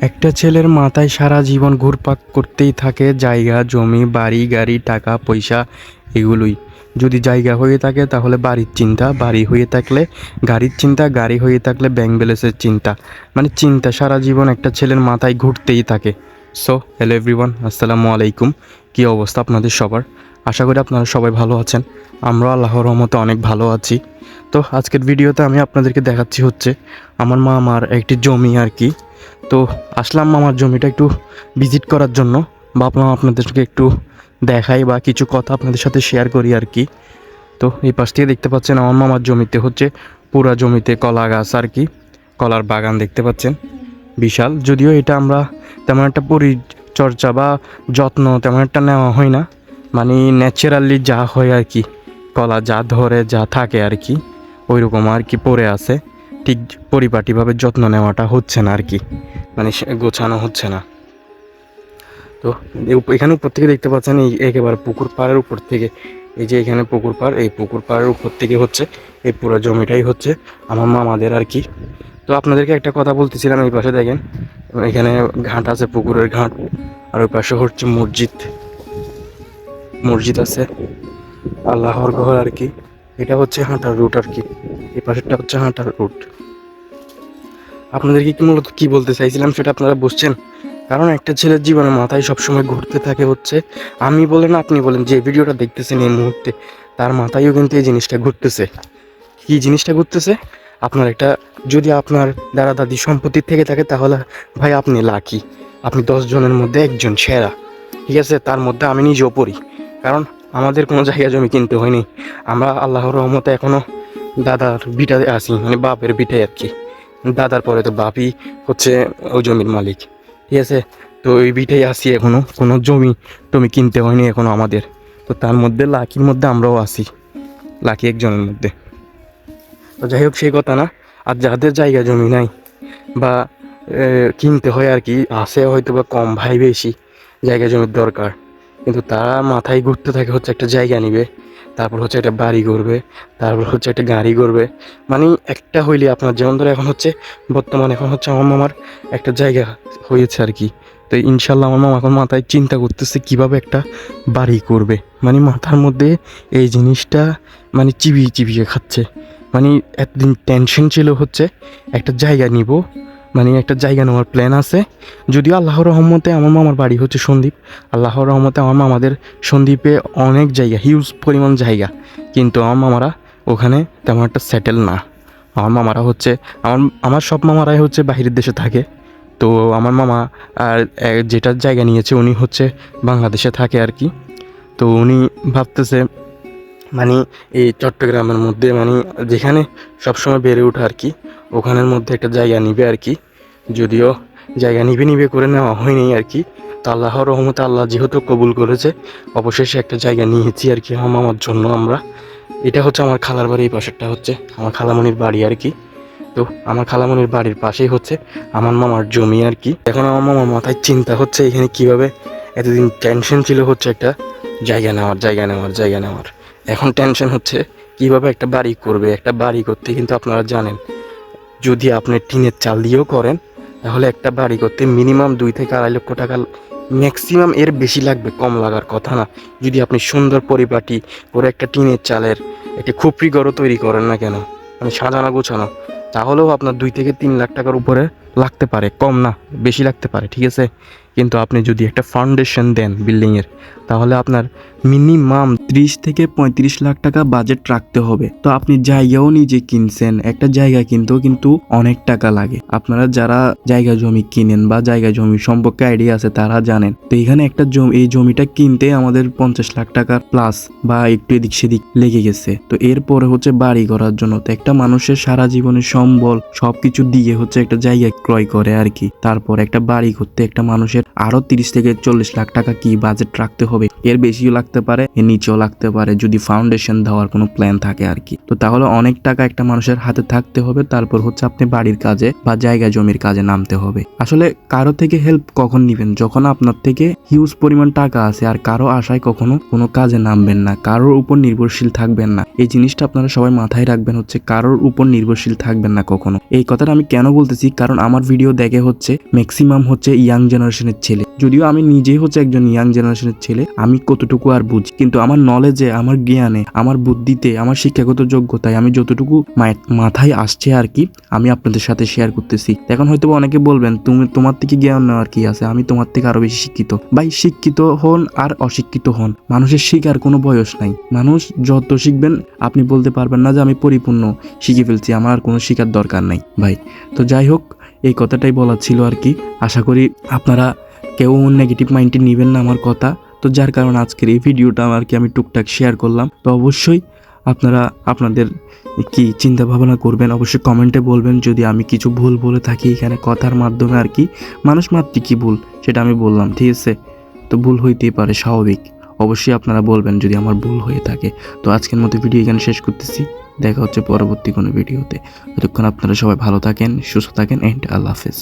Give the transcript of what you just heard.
একটা ছেলের মাথায় সারা জীবন ঘুরপাক করতেই থাকে, জায়গা, জমি, বাড়ি, গাড়ি, টাকা, পয়সা এগুলোই। যদি জায়গা হয়ে থাকে তাহলে বাড়ির চিন্তা, বাড়ি হয়ে থাকলে গাড়ির চিন্তা, গাড়ি হয়ে থাকলে ব্যাংক ব্যালেন্সের চিন্তা। মানে চিন্তা সারা জীবন একটা ছেলের মাথায় ঘুরতেই থাকে। সো হ্যালো এভরিওয়ান আসসালামু আলাইকুম। কী অবস্থা আপনাদের সবার? আশা করি আপনারা সবাই ভালো আছেন। আমরা আল্লাহর রহমতে অনেক ভালো আছি। তো, আজকের ভিডিওতে আমি আপনাদেরকে দেখাচ্ছি হচ্ছে, আমার মা আমার একটি জমি আর কি। তো আসলাম আমার জমিটা একটু ভিজিট করার জন্য। ভাবলাম আপনাদেরকে একটু দেখাই বা কিছু কথা আপনাদের সাথে শেয়ার করি আর কি। তো এই পাশ থেকে দেখতে পাচ্ছেন আমার মামার জমিতে হচ্ছে পুরা জমিতে কলা গাছ আর কি, কলার বাগান দেখতে পাচ্ছেন। বিশাল, যদিও এটা আমরা তেমন একটা পরিচর্যা বা যত্ন তেমন একটা নেওয়া হয় না। মানে ন্যাচারালি যা হয় আর কি, কলা যা ধরে, যা থাকে আর কি ওই রকম আর কি পড়ে আছে। ঠিক পরিপাটিভাবে যত্ন নেওয়াটা হচ্ছে না আর কি। মানে গোছানো হচ্ছে না। তো এখানে উপর থেকে দেখতে পাচ্ছেন এই একেবারে পুকুর পাড়ের উপর থেকে। এই যে এখানে পুকুর পাড়, এই পুকুর পাড়ের উপর থেকে হচ্ছে, এই পুরো জমিটাই হচ্ছে আমার মামাদের আর কি। তো আপনাদেরকে একটা কথা বলতেছিলাম এই পাশে দেখেন, এখানে ঘাট আছে, পুকুরের ঘাট, আর ওই পাশে হচ্ছে মসজিদ। মসজিদ আছে, আল্লাহর ঘর আর কি। এটা হচ্ছে হাঁটার রুট আর কি। এই পাশেরটা হচ্ছে হাঁটার রুট আপনাদেরকে কি মূলত কি বলতে চাইছিলাম সেটা আপনারা বুঝছেন? কারণ একটা ছেলের জীবনে মাথায় সবসময় ঘুরতে থাকে হচ্ছে, আমি বলেন, আপনি বলেন, যে ভিডিওটা দেখতেছেন এই মুহূর্তে, তার মাথায়ও কিন্তু এই জিনিসটা ঘুরতেছে। কি জিনিসটা ঘুরতেছে? আপনার একটা, যদি আপনার দাদা দাদি সম্পত্তি থেকে থাকে, তাহলে ভাই আপনি লাকি। আপনি দশ জনের মধ্যে একজন সেরা। ঠিক আছে? তার মধ্যে আমি নিজেও পড়ি। কারণ আমাদের কোনো জায়গা জমি কিনতে হয়নি। আমরা আল্লাহর রহমতে এখনও দাদার বিটাতে আছি মানে বাপের বিটায় আর কি। দাদার পরে তো বাপই হচ্ছে ওই জমির মালিক। ঠিক আছে? তো ওই বিটাই আসি এখনও। কোনো জমি টমি কিনতে হয়নি এখনও আমাদের। তো তার মধ্যে লাকির মধ্যে আমরাও আসি লাকি একজনের মধ্যে। তো যাই হোক, সেই কথা না। আর যাদের জায়গা জমি নাই বা কিনতে হয় আর কি আসে হয়তো বা কম ভাই বেশি, জায়গা জমির দরকার। কিন্তু তারা মাথায় ঘুরতে থাকে, হচ্ছে একটা জায়গা নিবে। তারপর হচ্ছে একটা বাড়ি করবে তারপর হচ্ছে একটা গাড়ি করবে মানে একটা হইলে আপনার যেমন ধরো এখন হচ্ছে, বর্তমানে এখন হচ্ছে আমার মামার একটা জায়গা হয়েছে আর কি। তো ইনশাল্লাহ আমার মামা এখন মাথায় চিন্তা করতেছে কীভাবে একটা বাড়ি করবে। মানে মাথার মধ্যে এই জিনিসটা মানে চিবিয়ে চিবিয়ে খাচ্ছে। মানে এতদিন টেনশন ছিল হচ্ছে একটা জায়গা নিব মানে একটা জায়গা নেওয়ার প্ল্যান আছে। যদিও আল্লাহর রহমতে আমার মামার বাড়ি হচ্ছে সন্দীপ আল্লাহর রহমতে আমার মামাদের সন্দীপে অনেক জায়গা হিউজ পরিমাণ জায়গা। কিন্তু আমার মামারা ওখানে তেমন একটা সেটেল না। আমার মামারা হচ্ছে আমার আমার সব মামারাই হচ্ছে বাহিরের দেশে থাকে। তো আমার মামা আর এ, যেটার জায়গা নিয়েছে উনি হচ্ছে বাংলাদেশে থাকে আর কি। তো উনি ভাবতেছে মানে এই চট্টগ্রামের মধ্যে মানে যেখানে সবসময় বেড়ে ওঠে আর কি, ওখানের মধ্যে একটা জায়গা নিবে আর কি। যদিও জায়গা নিবে নিবে করে নেওয়া হয়নি আর কি। তো রহমতে আল্লাহ যেহেতু কবুল করেছে, অবশেষে একটা জায়গা নিয়েছি আর কি আমার জন্য আমরা। এটা হচ্ছে আমার খালার বাড়ি, এই পাশেরটা হচ্ছে আমার খালামণির বাড়ি আর কি। তো আমার খালামণির বাড়ির পাশেই হচ্ছে আমার মামার জমি আর কি। এখন আমার মামার মাথায় চিন্তা হচ্ছে এখানে কীভাবে এতদিন টেনশন ছিল হচ্ছে একটা জায়গা নেওয়ার জায়গা নেওয়ার জায়গা নেওয়ার। এখন টেনশন হচ্ছে কীভাবে একটা বাড়ি করবে, একটা বাড়ি করতে কিন্তু আপনারা জানেন, যদি আপনি টিনের চাল দিয়েও করেন, তাহলে একটা বাড়ি করতে মিনিমাম দুই থেকে আড়াই লক্ষ টাকা ম্যাক্সিমাম এর বেশি লাগবে, কম লাগার কথা না। যদি আপনি সুন্দর পরিপাটি করে একটা টিনের চালের একটি খুপড়ি ঘরও তৈরি করেন না কেন? মানে সাজানো গোছানো। তাহলেও আপনার দুই থেকে তিন লাখ টাকার উপরে লাগতে পারে, কম না, বেশি লাগতে পারে, ঠিক আছে? কিন্তু আপনি যদি একটা ফাউন্ডেশন দেন বিল্ডিংয়ের তাহলে আপনার মিনিমাম ত্রিশ থেকে পঁয়ত্রিশ লাখ টাকা বাজেট রাখতে হবে। তো আপনি জায়গাও নিজে কিনছেন, একটা জায়গা কিনতেও কিন্তু অনেক টাকা লাগে। আপনারা যারা জায়গা জমি কিনেন বা জায়গা জমি সম্পর্কে আইডিয়া আছে, তারা জানেন। তো এখানে একটা জমি, এই জমিটা কিনতে আমাদের পঞ্চাশ লাখ টাকার প্লাস বা একটু এদিক সেদিক লেগে গেছে। তো এরপরে হচ্ছে বাড়ি করার জন্য। তো একটা মানুষের সারা জীবনের সম্বল সবকিছু দিয়ে হচ্ছে একটা জায়গা ক্রয় করে আর কি। তারপর একটা বাড়ি করতে একটা মানুষের আরও তিরিশ থেকে চল্লিশ লাখ টাকা কি বাজেট রাখতে হবে এর বেশিও লাগতে পারে, এর নিচেও লাগতে পারে, যদি ফাউন্ডেশন দেওয়ার কোনো প্ল্যান থাকে আর কি। তো তাহলে অনেক টাকা একটা মানুষের হাতে থাকতে হবে, তারপর হচ্ছে আপনি বাড়ির কাজে বা জায়গা জমির কাজে নামতে হবে। আসলে কারও থেকে হেল্প কখন নিবেন? যখন আপনার থেকে হিউজ পরিমাণ টাকা আছে আর কারও আশায় কখনো কোনো কাজে নামবেন না, কারোর উপর নির্ভরশীল থাকবেন না। এই জিনিসটা আপনারা সবাই মাথায় রাখবেন হচ্ছে কারোর উপর নির্ভরশীল থাকবেন না কখনো। এই কথাটা আমি কেন বলতেছি? কারণ আমার ভিডিও দেখে হচ্ছে ম্যাক্সিমাম হচ্ছে ইয়াং জেনারেশনের ছেলে। যদিও আমি নিজেই হচ্ছে একজন ইয়াং জেনারেশনের ছেলে, আমি কতটুকু আর বুঝি? কিন্তু আমার নলেজে আমার জ্ঞানে, আমার বুদ্ধিতে, আমার শিক্ষাগত যোগ্যতায় আমি যতটুকু মাথায় আসছে আর কি, আমি আপনাদের সাথে শেয়ার করতেছি। এখন হয়তো অনেকে বলবেন, তুমি, তোমার থেকে জ্ঞান নেওয়ার কি আছে? আমি তোমার থেকে আরও বেশি শিক্ষিত। ভাই, শিক্ষিত হন আর অশিক্ষিত হন। মানুষের শিখার কোনো বয়স নাই। মানুষ যত শিখবেন, আপনি বলতে পারবেন না যে আমি পরিপূর্ণ শিখে ফেলছি, আমার আর কোনো শিখার দরকার নাই, ভাই। তো যাই হোক, এই কথাটাই বলার ছিল আর কি। আশা করি আপনারা কেউ নেগেটিভ মাইন্ডে নেবেন না আমার কথা। তো যার কারণে আজকের এই ভিডিওটা আর কি আমি টুকটাক শেয়ার করলাম। তো অবশ্যই আপনারা, আপনাদের কি চিন্তা ভাবনা করবেন, অবশ্যই কমেন্টে বলবেন। যদি আমি কিছু ভুল বলে থাকি এখানে কথার মাধ্যমে আর কি, মানুষ মাত্র কি ভুল, সেটা আমি বললাম, ঠিক আছে? তো ভুল হইতেই পারে, স্বাভাবিক। অবশ্যই আপনারা বলবেন যদি আমার ভুল হয়ে থাকে। তো আজকের মতো ভিডিও এখানে শেষ করতেছি। দেখা হচ্ছে পরবর্তী কোনো ভিডিওতে। ততক্ষণ আপনারা সবাই ভালো থাকেন, সুস্থ থাকেন এন্ড আল্লাহ হাফেজ।